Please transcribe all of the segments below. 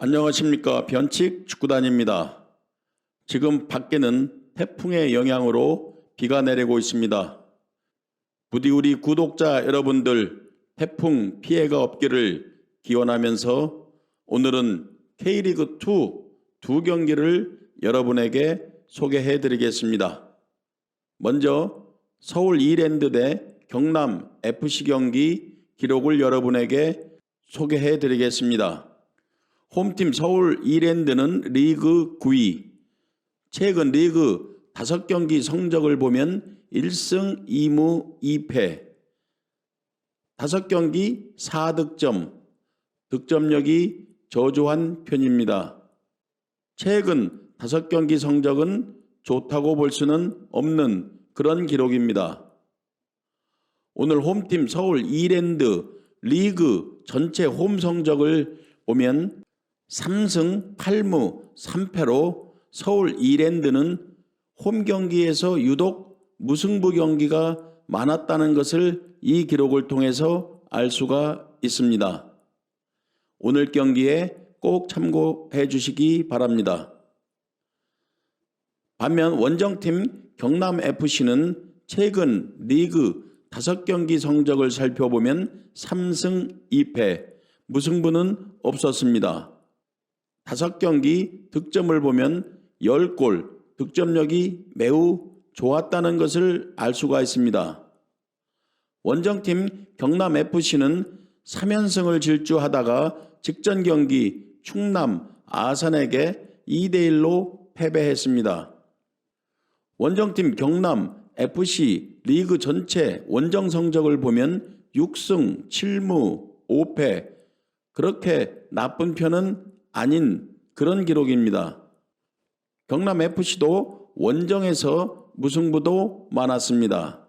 안녕하십니까 변칙 축구단입니다. 지금 밖에는 태풍의 영향으로 비가 내리고 있습니다. 부디 우리 구독자 여러분들 태풍 피해가 없기를 기원하면서 오늘은 K리그2 두 경기를 여러분에게 소개해 드리겠습니다. 먼저 서울 이랜드 대 경남 FC 경기 기록을 여러분에게 소개해 드리겠습니다. 홈팀 서울 이랜드는 리그 9위. 최근 리그 5경기 성적을 보면 1승 2무 2패. 5경기 4득점. 득점력이 저조한 편입니다. 최근 5경기 성적은 좋다고 볼 수는 없는 그런 기록입니다. 오늘 홈팀 서울 이랜드 리그 전체 홈 성적을 보면 3승 8무 3패로 서울 이랜드는 홈 경기에서 유독 무승부 경기가 많았다는 것을 이 기록을 통해서 알 수가 있습니다. 오늘 경기에 꼭 참고해 주시기 바랍니다. 반면 원정팀 경남FC는 최근 리그 5경기 성적을 살펴보면 3승 2패, 무승부는 없었습니다. 5경기 득점을 보면 10골, 득점력이 매우 좋았다는 것을 알 수가 있습니다. 원정팀 경남FC는 3연승을 질주하다가 직전 경기 충남 아산에게 2대1로 패배했습니다. 원정팀 경남 FC 리그 전체 원정 성적을 보면 6승 7무 5패 그렇게 나쁜 편은 아닌 그런 기록입니다. 경남 FC도 원정에서 무승부도 많았습니다.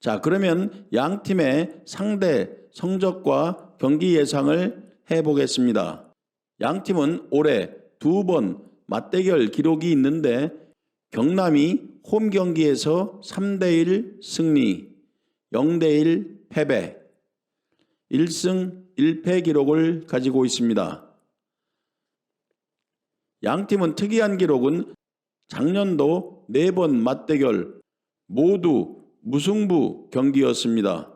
자, 그러면 양 팀의 상대 성적과 경기 예상을 해 보겠습니다. 양 팀은 올해 두 번 맞대결 기록이 있는데 경남이 홈 경기에서 3대1 승리, 0대1 패배, 1승 1패 기록을 가지고 있습니다. 양 팀은 특이한 기록은 작년도 4번 맞대결 모두 무승부 경기였습니다.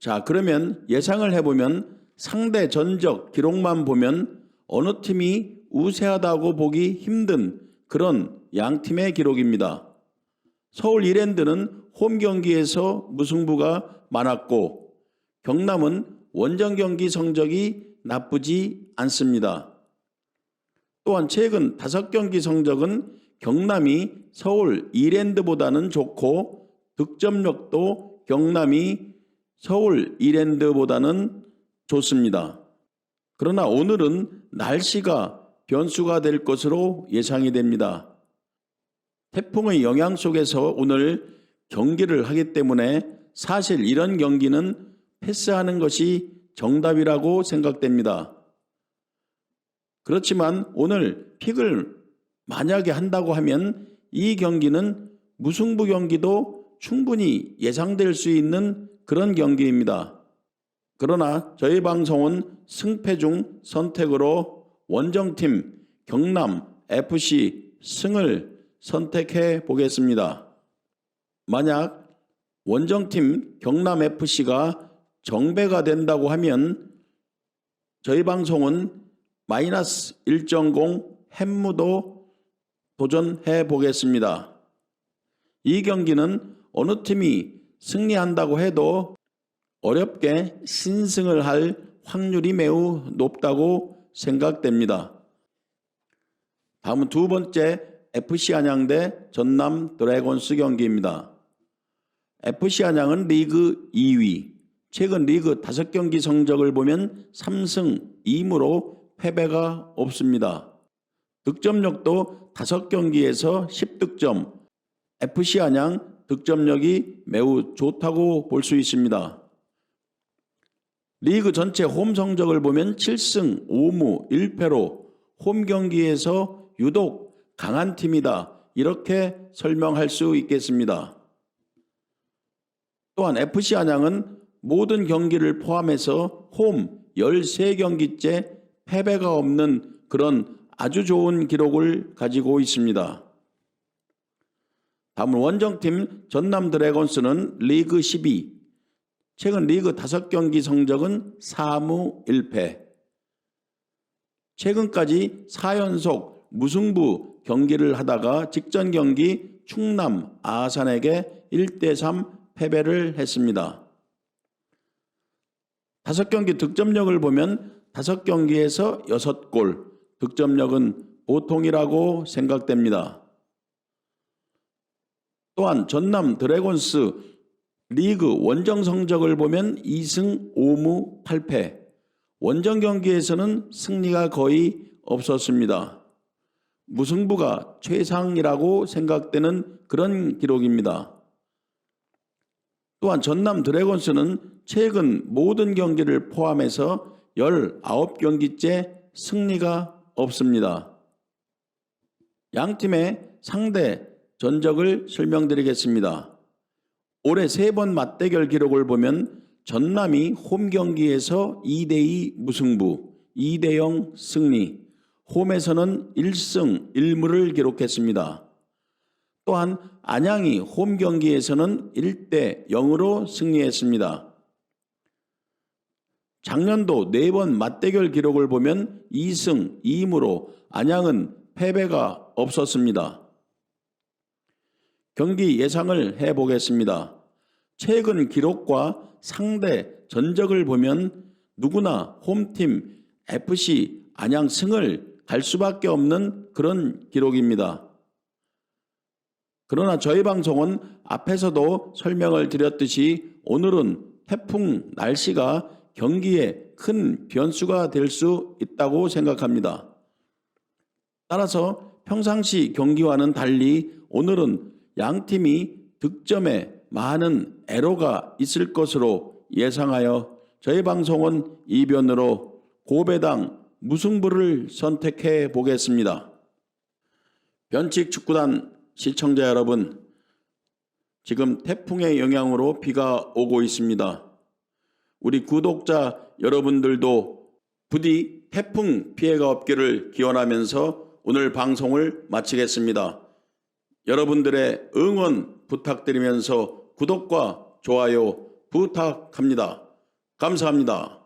자, 그러면 예상을 해보면 상대 전적 기록만 보면 어느 팀이 우세하다고 보기 힘든 그런 양 팀의 기록입니다. 서울 이랜드는 홈 경기에서 무승부가 많았고 경남은 원정 경기 성적이 나쁘지 않습니다. 또한 최근 다섯 경기 성적은 경남이 서울 이랜드보다는 좋고 득점력도 경남이 서울 이랜드보다는 좋습니다. 그러나 오늘은 날씨가 변수가 될 것으로 예상이 됩니다. 태풍의 영향 속에서 오늘 경기를 하기 때문에 사실 이런 경기는 패스하는 것이 정답이라고 생각됩니다. 그렇지만 오늘 픽을 만약에 한다고 하면 이 경기는 무승부 경기도 충분히 예상될 수 있는 그런 경기입니다. 그러나 저희 방송은 승패 중 선택으로 원정팀 경남 FC 승을 선택해 보겠습니다. 만약 원정팀 경남 FC가 정배가 된다고 하면 저희 방송은 마이너스 1.0 햄무도 도전해 보겠습니다. 이 경기는 어느 팀이 승리한다고 해도 어렵게 신승을 할 확률이 매우 높다고 생각됩니다. 다음은 두 번째 FC 안양 대 전남 드래곤스 경기입니다. FC 안양은 리그 2위. 최근 리그 5경기 성적을 보면 3승 2무로 패배가 없습니다. 득점력도 5경기에서 10득점. FC 안양 득점력이 매우 좋다고 볼 수 있습니다. 리그 전체 홈 성적을 보면 7승 5무 1패로 홈 경기에서 유독 강한 팀이다. 이렇게 설명할 수 있겠습니다. 또한 FC 안양은 모든 경기를 포함해서 홈 13경기째 패배가 없는 그런 아주 좋은 기록을 가지고 있습니다. 다음은 원정팀 전남 드래곤스는 리그 12. 최근 리그 5경기 성적은 4무 1패. 최근까지 4연속 무승부 경기를 하다가 직전 경기 충남 아산에게 1대3 패배를 했습니다. 다섯 경기 득점력을 보면 다섯 경기에서 여섯 골, 득점력은 보통이라고 생각됩니다. 또한 전남 드래곤스 리그 원정 성적을 보면 2승 5무 8패. 원정 경기에서는 승리가 거의 없었습니다. 무승부가 최상이라고 생각되는 그런 기록입니다. 또한 전남 드래곤스는 최근 모든 경기를 포함해서 19경기째 승리가 없습니다. 양 팀의 상대 전적을 설명드리겠습니다. 올해 세 번 맞대결 기록을 보면 전남이 홈 경기에서 2대2 무승부, 2대0 승리, 홈에서는 1승 1무를 기록했습니다. 또한 안양이 홈 경기에서는 1대 0으로 승리했습니다. 작년도 네번 맞대결 기록을 보면 2승 2무로 안양은 패배가 없었습니다. 경기 예상을 해 보겠습니다. 최근 기록과 상대 전적을 보면 누구나 홈팀 FC 안양 승을 갈 수밖에 없는 그런 기록입니다. 그러나 저희 방송은 앞에서도 설명을 드렸듯이 오늘은 태풍 날씨가 경기에 큰 변수가 될 수 있다고 생각합니다. 따라서 평상시 경기와는 달리 오늘은 양 팀이 득점에 많은 애로가 있을 것으로 예상하여 저희 방송은 이변으로 고배당 무승부를 선택해 보겠습니다. 변칙 축구단 시청자 여러분, 지금 태풍의 영향으로 비가 오고 있습니다. 우리 구독자 여러분들도 부디 태풍 피해가 없기를 기원하면서 오늘 방송을 마치겠습니다. 여러분들의 응원 부탁드리면서 구독과 좋아요 부탁합니다. 감사합니다.